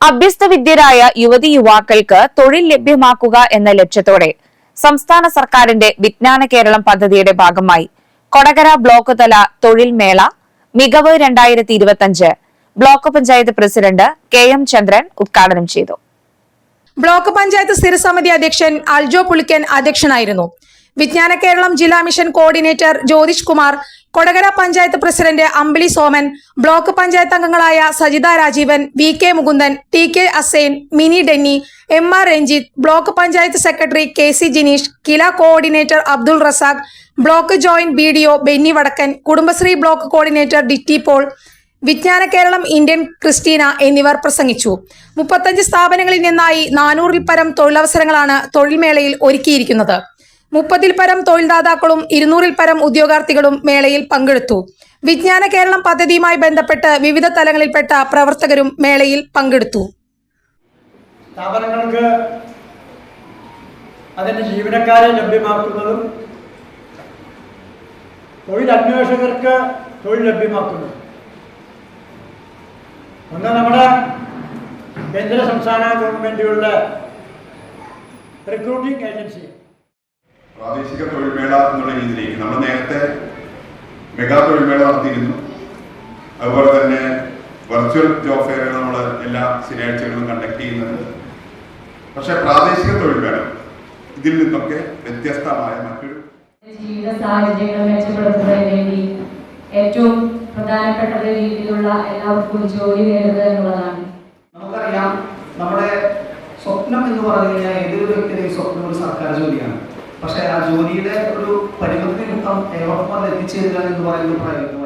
അഭ്യസ്തവിദ്യരായ യുവതി യുവാക്കൾക്ക് തൊഴിൽ ലഭ്യമാക്കുക എന്ന ലക്ഷ്യത്തോടെ സംസ്ഥാന സർക്കാരിന്റെ വിജ്ഞാന കേരളം പദ്ധതിയുടെ ഭാഗമായി കൊടകര ബ്ലോക്ക് തല തൊഴിൽ മേള മികവ് രണ്ടായിരത്തി ഇരുപത്തിയഞ്ച് block panchayat president K M Chandran ഉദ്ഘാടനം ചെയ്തു. ബ്ലോക്ക് പഞ്ചായത്ത് സ്ഥിരസമിതി അധ്യക്ഷൻ അൽജോ പുളിക്കൻ അധ്യക്ഷനായിരുന്നു. വിജ്ഞാന കേരളം ജില്ലാ mission coordinator Jyothish Kumar Kodakara panchayat president Ambili Soman block panchayat അംഗങ്ങളായ Sajitha Rajeevan V K Mukundan T K Asain Mini Denny M R Ranjith block panchayat secretary K C Jineesh KILA coordinator Abdul Razak block joint B D O Benny Vadakkan Kudumbashree block coordinator Ditty Paul Vijnana Keralam Indian Christina എന്നിവർ പ്രസംഗിച്ചു. മുപ്പത്തഞ്ച് സ്ഥാപനങ്ങളിൽ നിന്നായി നാനൂറിൽ പരം തൊഴിലവസരങ്ങളാണ് തൊഴിൽമേളയിൽ ഒരുക്കിയിരിക്കുന്നത്. മുപ്പതിൽ പരം തൊഴിൽദാതാക്കളും ഇരുന്നൂറിൽ പരം ഉദ്യോഗാർത്ഥികളും മേളയിൽ പങ്കെടുത്തു. വിജ്ഞാന കേരളം പദ്ധതിയുമായി ബന്ധപ്പെട്ട് വിവിധ തലങ്ങളിൽപ്പെട്ട പ്രവർത്തകരും മേളയിൽ പങ്കെടുത്തു. സ്ഥാപനങ്ങൾക്ക് ജീവനക്കാരെ ലഭ്യമാക്കുന്നതും തൊഴിലന്വേഷകർക്ക് തൊഴിൽ ലഭ്യമാക്കുന്നതും. ഒന്ന് നമ്മുടെ കേന്ദ്ര സംസ്ഥാന ഗവൺമെന്റുകളുടെ റിക്രൂട്ടിംഗ് ഏജൻസി പ്രാദേശിക തൊഴിൽമേള എന്നുള്ള രീതിയിലേക്ക്. നമ്മൾ നേരത്തെ മെഗാ തൊഴിൽമേള നടത്തിയിരുന്നു. അതുപോലെ തന്നെ വെർച്വൽ ജോബ് ഫെയറുകൾ നമ്മൾ എല്ലാ ശനിയാഴ്ചകളിലും കണ്ടക്ട് ചെയ്യുന്നുണ്ട് പക്ഷെ പ്രാദേശിക തൊഴിൽമേള ഇതിൽ നിന്നൊക്കെ വ്യത്യസ്തമായ മറ്റൊരു ജീവിത സാഹചര്യങ്ങൾ മെച്ചപ്പെടുത്തുന്നതിന് വേണ്ടി ഏറ്റവും പ്രധാനപ്പെട്ട രീതിയിലുള്ള എല്ലാവർക്കും ജോലി നേടുക എന്നുള്ളതാണ്. നമുക്കറിയാം നമ്മുടെ സ്വപ്നം എന്ന് പറഞ്ഞു കഴിഞ്ഞാൽ ഏതൊരു വ്യക്തിയുടെയും സ്വപ്നം ഒരു സർക്കാർ ജോലിയാണ്. പക്ഷെ ആ ജോലിയുടെ ഒരു പരിമിതി മുഖം ഏവർക്കും അത് എത്തിച്ചേരുക എന്ന് പറയുന്ന പ്ര-